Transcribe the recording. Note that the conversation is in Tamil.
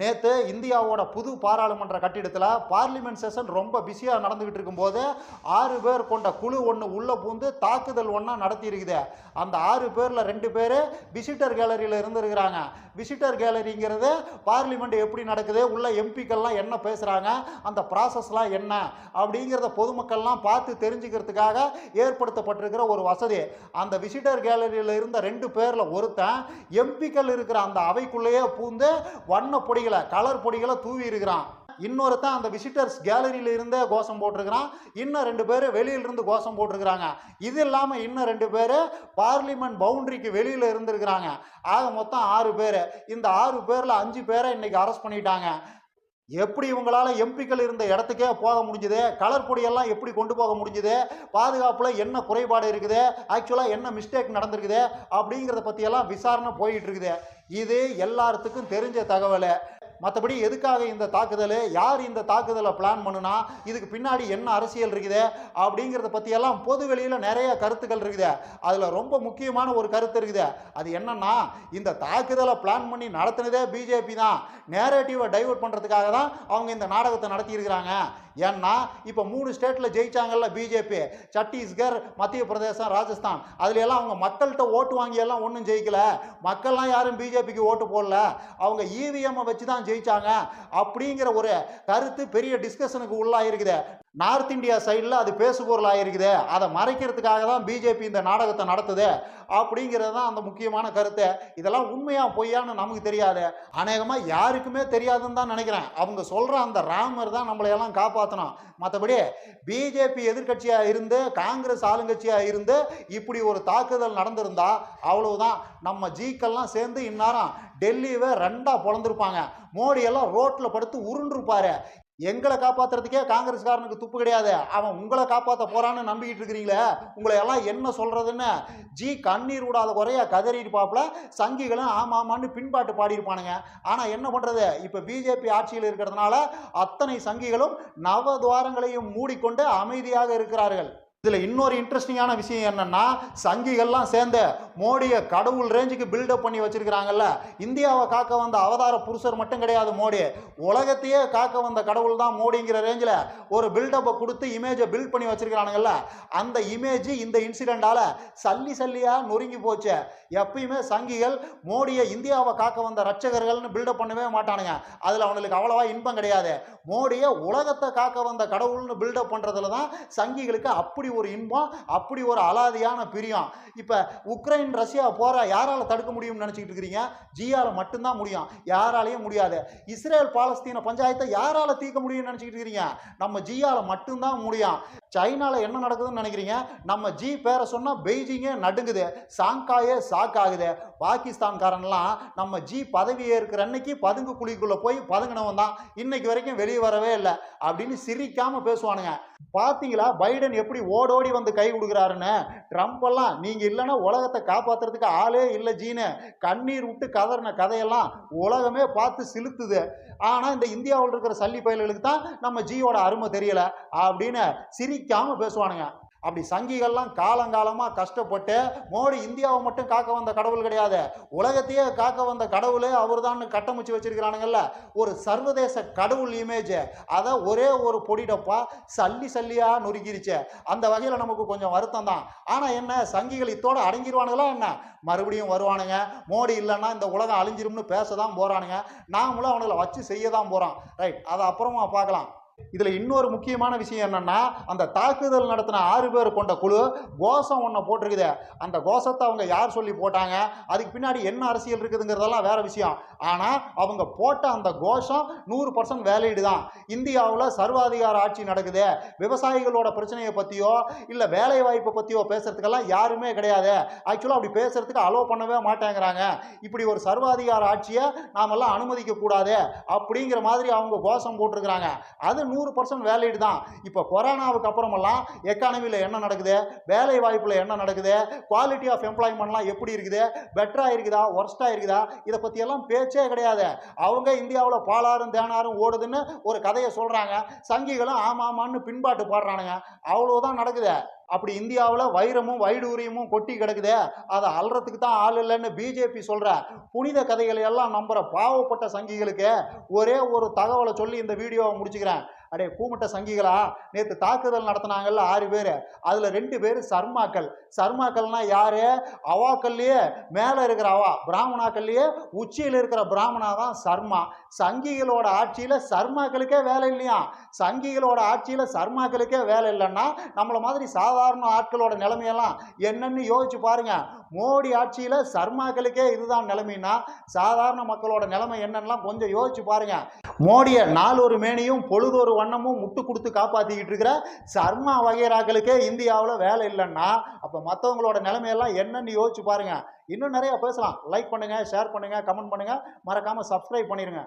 நேற்று இந்தியாவோட புது பாராளுமன்ற கட்டிடத்தில் பார்லிமெண்ட் செஷன் ரொம்ப பிஸியாக நடந்துக்கிட்டு இருக்கும்போது ஆறு பேர் கொண்ட குழு ஒன்று உள்ளே பூந்து தாக்குதல் ஒன்றா நடத்தியிருக்குது. அந்த ஆறு பேரில் ரெண்டு பேர் விசிட்டர் கேலரியில் இருந்துருக்கிறாங்க. விசிட்டர் கேலரிங்கிறது பார்லிமெண்ட் எப்படி நடக்குது உள்ள எம்பிக்கள்லாம் என்ன பேசுகிறாங்க அந்த ப்ராசஸ்லாம் என்ன அப்படிங்கிறத பொதுமக்கள்லாம் பார்த்து தெரிஞ்சுக்கிறதுக்காக ஏற்படுத்தப்பட்டிருக்கிற ஒரு வசதி. அந்த விசிட்டர் கேலரியில் இருந்த ரெண்டு பேரில் ஒருத்தன் எம்பிக்கள் இருக்கிற அந்த அவைக்குள்ளேயே பூந்து வண்ணப்பொடி பொடிகளை கலர் பொடிகளை தூவி இருக்கிறான். இன்னொருத்தன் அந்த விசிட்டர்ஸ் கேலரியில இருந்தே கோஷம் போட்டிருக்கிறான். இன்னும் ரெண்டு பேர் வெளியிலிருந்து கோஷம் போட்டிருக்கிறாங்க. இது இல்லாமல் இன்னும் ரெண்டு பேர் பார்லிமெண்ட் பவுண்டரிக்கு வெளியில் இருந்திருக்கிறாங்க. ஆக மொத்தம் ஆறு பேர். இந்த ஆறு பேரில் அஞ்சு பேரை இன்னைக்கு அரெஸ்ட் பண்ணிட்டாங்க. எப்படி இவங்களால் எம்பிக்கள் இருந்த இடத்துக்கே போக முடிஞ்சுது? கலர் பொடியெல்லாம் எப்படி கொண்டு போக முடிஞ்சுது? பாதுகாப்பில் என்ன குறைபாடு இருக்குது? ஆக்சுவலாக என்ன மிஸ்டேக் நடந்திருக்குது? அப்படிங்கிறத பற்றியெல்லாம் விசாரணை போயிட்டு இருக்குது. இது எல்லாத்துக்கும் தெரிஞ்ச தகவல். மற்றபடி எதுக்காக இந்த தாக்குதல்? யார் இந்த தாக்குதலை பிளான் பண்ணுனா? இதுக்கு பின்னாடி என்ன அரசியல் இருக்குது? அப்படிங்கிறத பற்றியெல்லாம் பொது வெளியில் நிறைய கருத்துக்கள் இருக்குது. அதில் ரொம்ப முக்கியமான ஒரு கருத்து இருக்குது. அது என்னன்னா இந்த தாக்குதலை பிளான் பண்ணி நடத்தினதே பிஜேபி தான். நேரேட்டிவை டைவர்ட் பண்ணுறதுக்காக தான் அவங்க இந்த நாடகத்தை நடத்தியிருக்கிறாங்க. ஏன்னா இப்போ மூணு ஸ்டேட்டில் ஜெயிச்சாங்கல்ல பிஜேபி சத்தீஸ்கர் மத்திய பிரதேசம் ராஜஸ்தான். அதுல எல்லாம் அவங்க மக்கள்கிட்ட ஓட்டு வாங்கி எல்லாம் ஒன்றும் ஜெயிக்கல. மக்கள்லாம் யாரும் பிஜேபிக்கு ஓட்டு போடல. அவங்க இவிஎம்மை வச்சு தான் ஜெயிச்சாங்க. அப்படிங்கிற ஒரு கருத்து பெரிய டிஸ்கஷனுக்கு உள்ளாயிருக்குது. நார்த் இந்தியா சைடில் அது பேசுபொருளாக இருக்குது அதை மறைக்கிறதுக்காக தான் பிஜேபி இந்த நாடகத்தை நடத்துது அப்படிங்கிறது தான் அந்த முக்கியமான கருத்து. இதெல்லாம் உண்மையா பொய்யான்னு நமக்கு தெரியாது. அநேகமாக யாருக்குமே தெரியாதுன்னு தான் நினைக்கிறேன். அவங்க சொல்கிற அந்த ராமர் தான் நம்மளையெல்லாம் காப்பாற்றணும் மற்றபடி பிஜேபி எதிர்க்கட்சியாக இருந்து காங்கிரஸ் ஆளுங்கட்சியாக இருந்து இப்படி ஒரு தாக்குதல் நடந்திருந்தா அவ்வளவுதான். நம்ம ஜீக்கெல்லாம் சேர்ந்து இந்நேரம் டெல்லியவே ரெண்டாக பிறந்திருப்பாங்க மோடியெல்லாம் ரோட்டில் படுத்து உருண்டிருப்பாரு. எங்களை காப்பாத்துறதுக்கே காங்கிரஸ்காரனுக்கு துப்பு கிடையாது. அவன் உங்களை காப்பாற்ற போறான்னு நம்பிக்கிட்டு இருக்கிறீங்களே உங்களை எல்லாம் என்ன சொல்றதுன்னு? ஜி கண்ணீர் விடாத குறைய கதறியிருப்பாப்புல சங்கிகளும் ஆமா ஆமான்னு பின்பாட்டு பாடியிருப்பானுங்க. ஆனா என்ன பண்றது? இப்ப பிஜேபி ஆட்சியில் இருக்கிறதுனால அத்தனை சங்கிகளும் நவ துவாரங்களையும் மூடிக்கொண்டு அமைதியாக இருக்கிறார்கள். இதில் இன்னொரு இன்ட்ரெஸ்டிங்கான விஷயம் என்னன்னா சங்கிகள்லாம் சேர்ந்து மோடியை கடவுள் ரேஞ்சுக்கு பில்டப் பண்ணி வச்சுருக்கிறாங்கல்ல இந்தியாவை காக்க வந்த அவதார புருஷர் மட்டும் கிடையாது மோடி. உலகத்தையே காக்க வந்த கடவுள் தான் மோடிங்கிற ரேஞ்சில் ஒரு பில்டப்பை கொடுத்து இமேஜை பில்ட் பண்ணி வச்சுருக்கிறானுங்கல்ல அந்த இமேஜ் இந்த இன்சிடெண்டால் சல்லி சல்லியாக நொறுங்கி போச்சு. எப்பயுமே சங்கிகள் மோடியை இந்தியாவை காக்க வந்த ரட்சகர்கள்னு பில்டப் பண்ணவே மாட்டானுங்க. அதில் அவனுக்கு அவ்வளோவா இன்பம் கிடையாது. மோடியை உலகத்தை காக்க வந்த கடவுள்னு பில்டப் பண்ணுறதுல தான் சங்கிகளுக்கு அப்படி ஒரு இன்பம் அப்படி ஒரு அலாதியான பிரியம். இப்போ உக்ரைன் ரஷ்யா போற யாரால தடுக்க முடியும்னு நினச்சிக்கிட்டு இருக்கிறீங்க? ஜியால மட்டும்தான் முடியும். யாராலையும் முடியாது. இஸ்ரேல் பாலஸ்தீன பஞ்சாயத்தை யாரால தீர்க்க முடியும்னு நினச்சிக்கிட்டு இருக்கிறீங்க? நம்ம ஜியால மட்டும்தான் முடியும். சைனாவில் என்ன நடக்குதுன்னு நினைக்கிறீங்க? நம்ம ஜி பேரை சொன்னால் பெய்ஜிங்கே நடுங்குது சாங்காயே சாக்காகுது ஆகுது பாகிஸ்தான்காரன்லாம் நம்ம ஜி பதவி ஏற்கிற அன்னைக்கு பதுங்கு குழிக்குள்ளே போய் பதுங்கினவன் தான். இன்னைக்கு வரைக்கும் வெளியே வரவே இல்லை. அப்படின்னு சிரிக்காமல் பேசுவானுங்க. பார்த்தீங்களா பைடன் எப்படி ஓடோடி வந்து கை கொடுக்குறாருன்னு? ட்ரம்ப் எல்லாம் நீங்கள் இல்லைன்னா உலகத்தை காப்பாத்துறதுக்கு ஆளே இல்லை ஜீனு. கண்ணீர் விட்டு கதறின கதையெல்லாம் உலகமே பார்த்து சிலுத்துது. ஆனால் இந்த இந்தியாவில் இருக்கிற சல்லி பயல்களுக்கு தான் நம்ம ஜியோட அருமை தெரியலை. அப்படின்னு சிரி சிரிக்காம பேசுவானுங்க. அப்படி சங்கிகள்லாம் காலங்காலமாக கஷ்டப்பட்டு மோடி இந்தியாவை மட்டும் காக்க வந்த கடவுள் கிடையாது. உலகத்தையே காக்க வந்த கடவுளே அவர் தான் கட்டமைச்சு வச்சிருக்கிறானுங்கல்ல. ஒரு சர்வதேச கடவுள் இமேஜ் அதை ஒரே ஒரு பொடிடப்பா சல்லி சல்லியாக நொறுக்கிருச்சு. அந்த வகையில் நமக்கு கொஞ்சம் வருத்தம் தான். ஆனால் என்ன சங்கிகள் இத்தோட அடங்கிடுவானுங்களா என்ன? மறுபடியும் வருவானுங்க. மோடி இல்லைன்னா இந்த உலகம் அழிஞ்சிரும்னு பேச தான் போகிறானுங்க நாமளும் அவனுங்களை வச்சு செய்ய தான் போகிறோம் ரைட் அதை அப்புறமா பார்க்கலாம். இதில் இன்னொரு முக்கியமான விஷயம் என்னென்னா அந்த தாக்குதல் நடத்தின ஆறு பேர் கொண்ட குழு கோஷம் ஒன்றை போட்டிருக்குது. அந்த கோஷத்தை அவங்க யார் சொல்லி போட்டாங்க? அதுக்கு பின்னாடி என்ன அரசியல் இருக்குதுங்கிறதெல்லாம் வேறு விஷயம். ஆனால் அவங்க போட்ட அந்த கோஷம் நூறு பர்சன்ட் வேலிடு தான். இந்தியாவில் சர்வாதிகார ஆட்சி நடக்குது. விவசாயிகளோட பிரச்சனையை பற்றியோ இல்லை வேலை வாய்ப்பை பற்றியோ பேசுகிறதுக்கெல்லாம் யாருமே கிடையாது. ஆக்சுவலாக அப்படி பேசுகிறதுக்கு அலோவ் பண்ணவே மாட்டேங்கிறாங்க. இப்படி ஒரு சர்வாதிகார ஆட்சியை நாமெல்லாம் அனுமதிக்க கூடாது அப்படிங்கிற மாதிரி அவங்க கோஷம் போட்டிருக்கிறாங்க. அது நூறு பர்சன்ட் வேலிடு தான் இப்போ கொரோனாவுக்கு அப்புறமெல்லாம் எக்கானமியில் என்ன நடக்குது? வேலை வாய்ப்பில் என்ன நடக்குது? குவாலிட்டி ஆஃப் எம்ப்ளாய்மெண்ட்லாம் எப்படி இருக்குது? பெட்டராக இருக்குதா? ஒர்ஸ்ட்டாக இருக்குதா? இதை பற்றியெல்லாம் பேச்சே கிடையாது. அவங்க இந்தியாவில் பாலாறும் தேனாரும் ஓடுதுன்னு ஒரு கதையை சொல்கிறாங்க சங்கிகளும் ஆமாமான்னு பின்பாட்டு பாடுறானுங்க. அவ்வளோதான் நடக்குது. அப்படி இந்தியாவில் வைரமும் வைடூரியமும் கொட்டி கிடக்குதே. அதை அல்றதுக்கு தான் ஆள் இல்லைன்னு பிஜேபி சொல்கிற புனித கதைகளை எல்லாம் நம்புகிற பாவப்பட்ட சங்கிகளுக்கு ஒரே ஒரு தகவலை சொல்லி இந்த வீடியோவை முடிச்சுக்கிறேன். அடே கூமுட்ட சங்கிகளா? நேற்று தாக்குதல் நடத்தினாங்கல்ல ஆறு பேர். அதில் ரெண்டு பேர் சர்மாக்கள். சர்மாக்கள்னா யார்? அவாக்கள்லேயே மேலே இருக்கிற அவா பிராமணாக்கள்லேயே உச்சியில் இருக்கிற பிராமணா தான் சர்மா. சங்கிகளோட ஆட்சியில் சர்மாக்களுக்கே வேலை இல்லையா? சங்கிகளோட ஆட்சியில் சர்மாக்களுக்கே வேலை இல்லைன்னா நம்மளை மாதிரி சாதாரண ஆட்களோட நிலைமையெல்லாம் என்னன்னு யோசிச்சு பாருங்க. மோடி ஆட்சியில் சர்மாக்களுக்கே இதுதான் நிலைமைன்னா சாதாரண மக்களோட நிலைமை என்னன்னா கொஞ்சம் யோசிச்சு பாருங்க. மோடியை நாலொரு மேனியும் பொழுதொரு வண்ணமும் முட்டு கொடுத்து காப்பாற்றிக்கிட்டு இருக்கிற சர்மா வகைராக்களுக்கே இந்தியாவில் வேலை இல்லைன்னா அப்போ மற்றவங்களோட நிலைமையெல்லாம் என்னன்னு யோசிச்சு பாருங்க. இன்னும் நிறைய பேசலாம். லைக் பண்ணுங்க ஷேர் பண்ணுங்க கமெண்ட் பண்ணுங்க. மறக்காம சப்ஸ்கிரைப் பண்ணிடுங்க